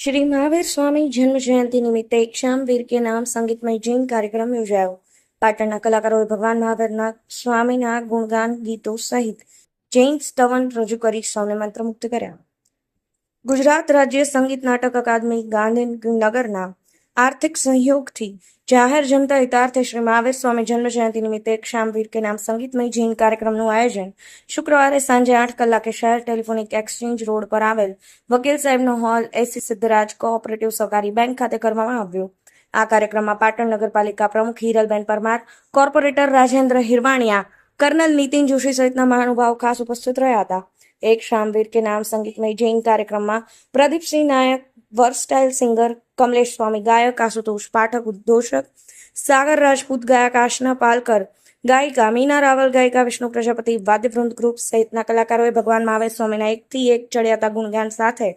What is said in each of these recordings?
શ્રી મહાવીર સ્વામી જન્મ જયંતિ નિમિત્તે એક શામવીર કે નામ સંગીતમય જૈન કાર્યક્રમ યોજાયો. પાટણના કલાકારોએ ભગવાન મહાવીરના સ્વામીના ગુણગાન ગીતો સહિત જૈન સ્તવન રજૂ કરી સૌને મંત્રમુક્ત કર્યા. ગુજરાત રાજ્ય સંગીત નાટક અકાદમી ગાંધીનગરના આર્થિક સહયોગથી જાહેર જનતા હિતાર્થે શ્રી મહાવીર સ્વામી જન્મ જયંતિ નિમિત્તે એક શામવીર કે નામ સંગીતમય જૈન કાર્યક્રમનું આયોજન શુક્રવારે સાંજે આઠ કલાકે શહેર ટેલિફોનિક એક્સચેન્જ રોડ પર આવેલ વકીલ સાહેબનો હોલ એસી સિદ્ધરાજ કોઓપરેટિવ સહકારી બેંક ખાતે કરવામાં આવ્યો. આ કાર્યક્રમમાં પાટણ નગરપાલિકા પ્રમુખ હિરલબેન પરમાર, કોર્પોરેટર રાજેન્દ્ર હિરવાણિયા, કર્નલ નીતિન જોશી સહિતના મહાનુભાવ ખાસ ઉપસ્થિત રહ્યા હતા. એક શામવીર કે નામ સંગીતમય જૈન કાર્યક્રમમાં પ્રદીપસિંહ નાયક વર્સટાઇલ સિંગર કમલેશ સ્વામી ગાયક, આશુતોષ પાઠક, ઉદ્ઘોષક, સાગર રાજપૂત ગાયક, આશના પાલકર, ગાયિકા, મીના રાવલ ગાયિકા, વિષ્ણુ પ્રજાપતિ વાદ્યવૃંદ ગ્રુપ સહિતના કલાકારોએ ભગવાન મહાવીર સ્વામીના એકથી એક ચડિયાતા ગુણગાન સાથે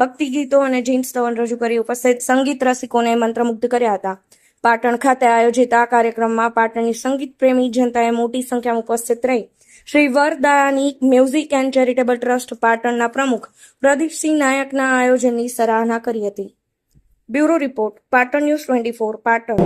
ભક્તિ ગીતો અને જીન સ્તવન રજૂ કરી ઉપસ્થિત સંગીત રસિકોને મંત્રમુગ્ધ કર્યા હતા. પાટણ ખાતે આયોજિત આ કાર્યક્રમમાં પાટણની સંગીત પ્રેમી જનતાએ મોટી સંખ્યામાં ઉપસ્થિત રહી. Shri Vardani music and charitable trust પાટણના પ્રમુખ પ્રદીપસિંહ નાયકના આયોજનની સરાહના કરી હતી. Bureau report, Patan news twenty four, Patan.